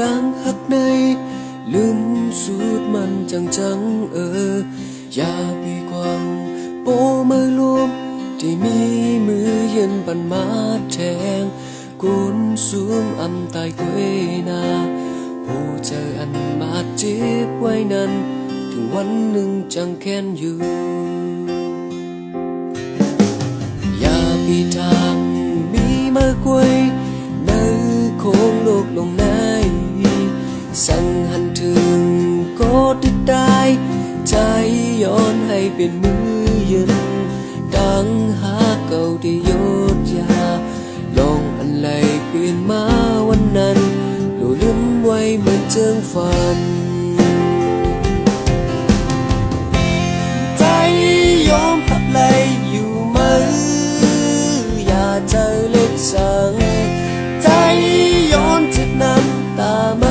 ดังหักในลืมสูตรมันจังจังๆเอออย่าปีกวางโปมือรวมที่มีมือเย็นปันมาแทงกุนซูมอำตายกวยนาผู้เจออันมาเจ็บไว้นั้นถึงวันหนึ่งจังแค้นอยู่ อย่าปีทาง เป็นมือยืนดังหาเก่าที่ยดยา ลองอันไหลเปลี่ยนมาวันนั้นหลูลืมไว้เหมือนเจิงฝัน ใจยอมพับไหลอยู่ไหมอย่าใจเล็กสัง ใจย้อนจ็บน้ำตาไหม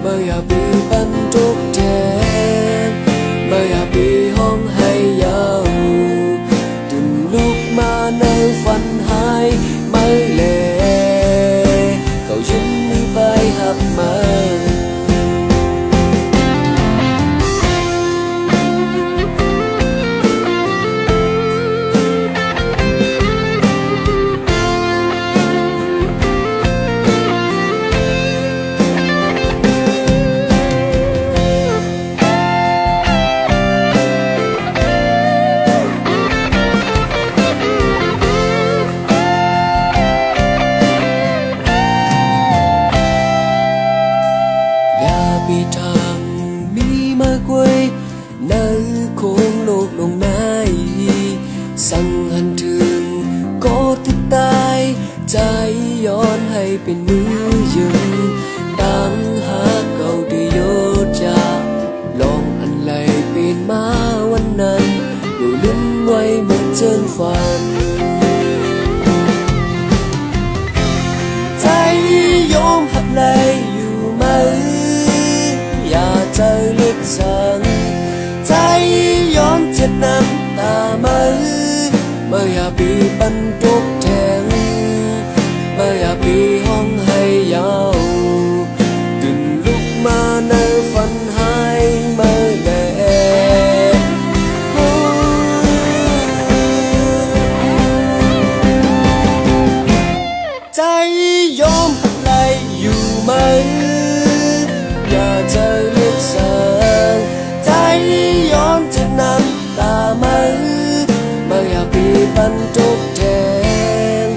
เมื่ออยากปีบรรทุกแทนเมื่ออยาก ในฝันห เป็นมือยืนดังหาเก่าที่โยจาลองอันไหลเปลี่ยนมาวันนั้นดูลิ้นไว้เหมือนเจิงฝัน ใจยอมหักไหลอยู่ไหม อย่าใจลึกสั่งใจย้อนเจ็ดน้ำตาไหมเมื่ออยากปีบรรทุก ปีบรรทุกแทน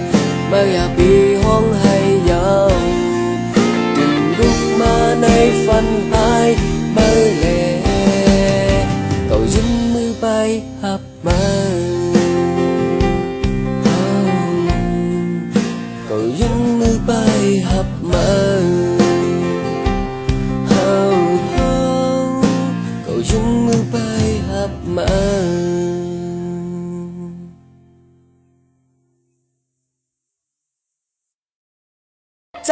เมื่ออยากปีห้องให้ยาวดึงลุกมาในฝันหายเมื่อแลก็ ใจ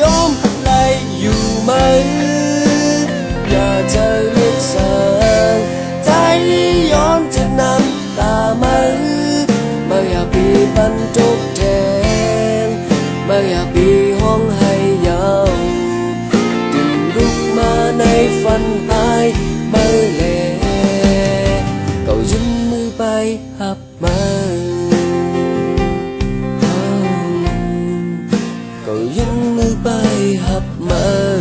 ยอมไหลอยู่ไหม อย่าใจเลือกสั่งใจย้อนจะนำตาไหมเมื่อยากปีบรรทุกแทนเมื่อยากปีห้องให้ยาวดึงลุกมาในฝันหายเมื่อแลก็ยิ้มมือไปหับมา ไปหับมา